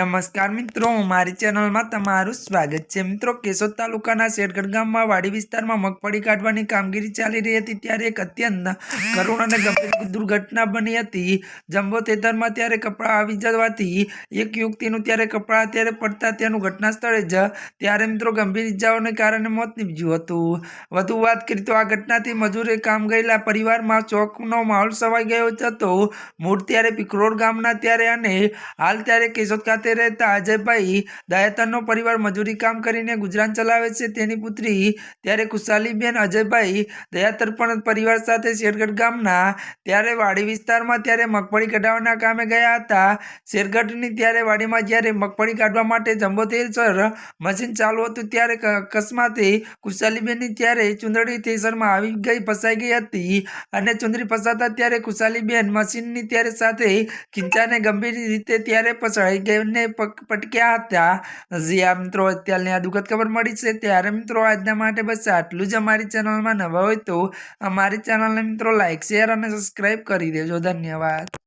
નમસ્કાર મિત્રો, મારી ચેનલમાં તમારું સ્વાગત છે. મિત્રો, કેશોદ તાલુકાના શેરગઢ ગામમાં વાડી વિસ્તારમાં મગફળી કાઢવાની કામગીરી ચાલી રહી હતી ત્યારે એક અત્યંત કરુણ અને ગંભીર દુર્ઘટના બની હતી. જમ્બો તેતરમાં ત્યારે કપડાં આવી જવાથી એક યુવતીનું ત્યારે કપડાં અત્યારે પડતા તેનું ઘટના સ્થળે જ ત્યારે મિત્રો ગંભીર ઇજાઓને કારણે મોત નીપજ્યું હતું. વધુ વાત કરી તો આ ઘટનાથી મજૂરે કામ ગયેલા પરિવારમાં ચોકનો માહોલ સવાઈ ગયો હતો. મૂળ ત્યારે પિકરોડ ગામના ત્યારે અને હાલ ત્યારે કેશોદ ખાતે રહેતા અજયભાઈ દાયતનનો પરિવાર મજૂરી કામ કરીને ગુજરાન ચલાવે છે. તેની પુત્રી ત્યારે ખુશાલીબેન અજયભાઈ દયાતર પરિવાર સાથે શેરગઢ ગામના ત્યારે વાડી વિસ્તારમાં ત્યારે મગફળી કઢાવવાના કામે ગયા હતા. શેરગઢની ત્યારે વાડીમાં જ્યારે મગફળી કાઢવા માટે જંબોતેસર મશીન ચાલુ હતું ત્યારે અકસ્માતે ખુશાલીબેનની ત્યારે ચુંદડી થેસરમાં આવી ગઈ, ફસાઈ ગઈ હતી અને ચુંદડી ફસાતા ત્યારે ખુશાલીબેન મશીનની ત્યારે સાથે ખીંચાને ગંભીર રીતે ત્યારે ફસાઈ ગઈને પક- પટક્યા હતા. જ્યાં મિત્રો અત્યારની આ દુઃખદ ખબર મળી છે ત્યારે મિત્રો આજના માટે બસ આટલું જ અમારી ચેનલમાં નવા હોય તો અમારી ચેનલને મિત્રો લાઇક શેર અને સબસ્ક્રાઈબ કરી દેજો. ધન્યવાદ.